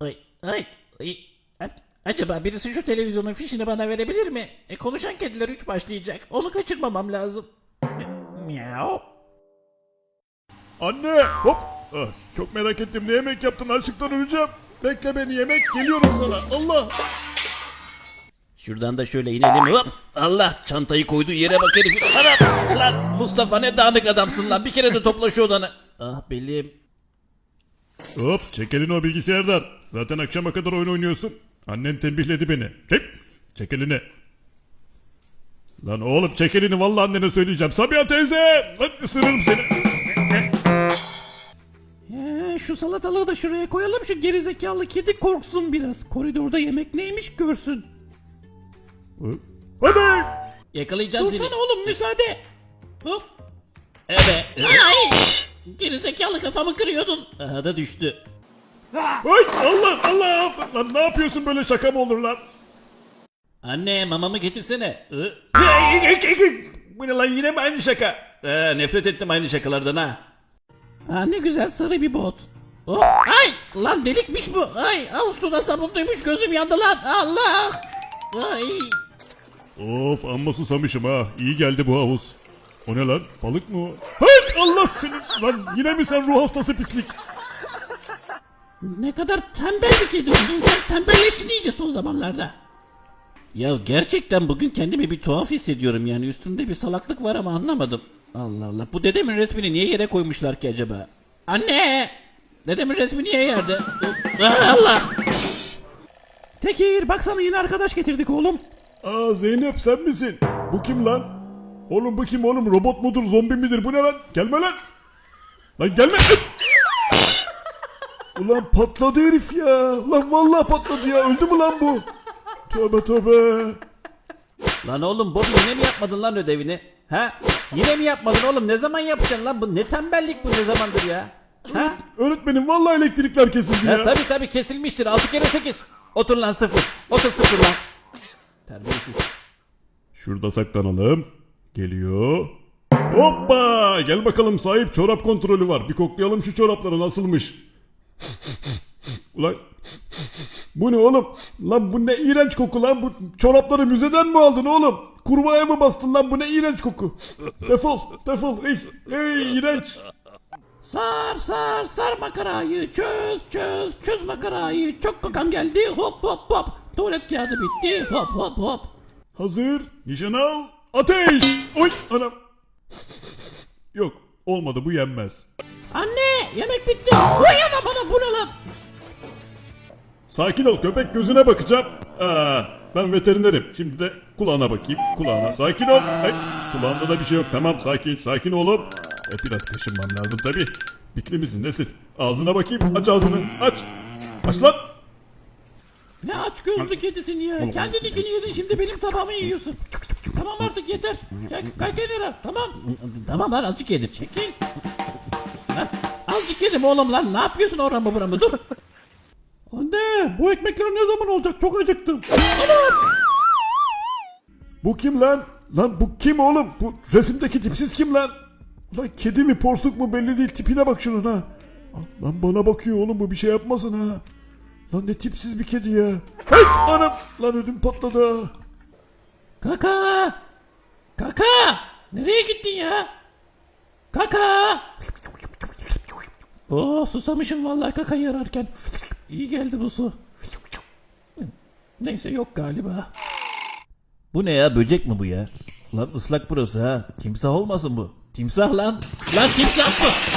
Ay, ay, ay. Acaba birisi şu televizyonun fişini bana verebilir mi? E, konuşan kediler 3 başlayacak. Onu kaçırmamam lazım. Mi- Miau. Anne hop. Ah, çok merak ettim ne yemek yaptın açlıktan öleceğim. Bekle beni yemek geliyorum sana Allah. Şuradan da şöyle inelim. Hop. Allah çantayı koyduğu yere bak herif. Lan Mustafa ne dağınık adamsın lan. Bir kere de topla şu odanı. Ah belim. Hop çek elini o bilgisayardan. Zaten akşama kadar oyun oynuyorsun. Annen tembihledi beni. Çek. Çek elini. Lan oğlum çek elini vallahi annene söyleyeceğim. Sabiha teyze. Lan ısırırım seni. Ee, şu salatalığı da şuraya koyalım şu gerizekalı kedi korksun biraz. Koridorda yemek neymiş görsün. Hadi. Yakalayacağım seni. Dursana oğlum müsaade. Hop. Evet. Ay. Gerizekalı kafamı kırıyordun. Aha da düştü. Ay Allah Allah. Lan ne yapıyorsun böyle şaka mı olur lan? Anne mamamı getirsene. Hı? Bu ne lan yine mi aynı şaka? Ee, nefret ettim aynı şakalardan ha. Ha ne güzel sarı bir bot. Hop. Ay lan delikmiş bu. Ay al suda sabunluymuş gözüm yandı lan. Allah. Ay. Of amma susamışım ha. İyi geldi bu havuz. O ne lan? Balık mı o? Allah seni! Lan yine mi sen ruh hastası pislik? Ne kadar tembel bir kedi oldun sen tembelleştin iyice son zamanlarda. Ya gerçekten bugün kendimi bir tuhaf hissediyorum yani üstümde bir salaklık var ama anlamadım. Allah Allah bu dedemin resmini niye yere koymuşlar ki acaba? Anne! Dedemin resmi niye yerde? Ah, Allah! Tekir baksana yine arkadaş getirdik oğlum. Aa Zeynep sen misin? Bu kim lan? Oğlum bu kim oğlum? Robot mudur, zombi midir? Bu ne lan? Gelme lan! Lan gelme! Ulan patladı herif ya. Lan vallahi patladı ya. Öldü mü lan bu? Tövbe tövbe. Lan oğlum Bobby yine mi yapmadın lan ödevini? Ha? Yine mi yapmadın oğlum? Ne zaman yapacaksın lan? Bu ne tembellik bu ne zamandır ya? Ha? Öğretmenim vallahi elektrikler kesildi Ya ya. tabi tabi kesilmiştir. 6 kere 8. Otur lan sıfır. Otur sıfır lan. Terbiyesiz. Şurada saklanalım. Geliyor. Hoppa! Gel bakalım sahip çorap kontrolü var. Bir koklayalım şu çorapları nasılmış. Ulan bu ne oğlum? Lan bu ne iğrenç koku lan? Bu çorapları müzeden mi aldın oğlum? Kurbağaya mı bastın lan? Bu ne iğrenç koku? Defol, defol. Ey, ey iğrenç. Sar sar sar makarayı çöz çöz çöz makarayı çok kakam geldi hop hop hop tuvalet kağıdı bitti hop hop hop Hazır. Nişan al. Ateş. Oy anam. Yok olmadı bu yenmez. Anne yemek bitti Vay ana bana bu ne lan Sakin ol köpek gözüne bakacağım. Aa, ben veterinerim. Şimdi de kulağına bakayım. Kulağına. Sakin ol. Ay, kulağında da bir şey yok. Tamam sakin sakin oğlum. E, biraz kaşınmam lazım tabi. Bitli misin nesin? Ağzına bakayım. Aç ağzını. Aç. Aç lan. Ne aç gözlü kedisin ya kendininkini yedin şimdi benim tabağımı yiyorsun Tamam artık yeter Gel kay kenara tamam Tamam lan azıcık yedim Çekil Lan azıcık yedim oğlum lan ne yapıyorsun oramı buramı dur Anne bu ekmekler ne zaman olacak çok acıktım Bu kim lan? Lan bu kim oğlum? Bu resimdeki tipsiz kim lan? Lan kedi mi porsuk mu belli değil. Tipine bak şunun ha. Lan bana bakıyor oğlum bu bir şey yapmasın ha. Lan ne tipsiz bir kedi ya. Hey anam. Lan ödüm patladı ha. Kaka! Kaka! Nereye gittin ya? Kaka! Oo susamışım vallahi kakayı ararken. İyi geldi bu su. Neyse yok galiba. Bu ne ya böcek mi bu ya? Lan ıslak burası ha. Timsah olmasın bu. Timsah lan. Lan timsah bu.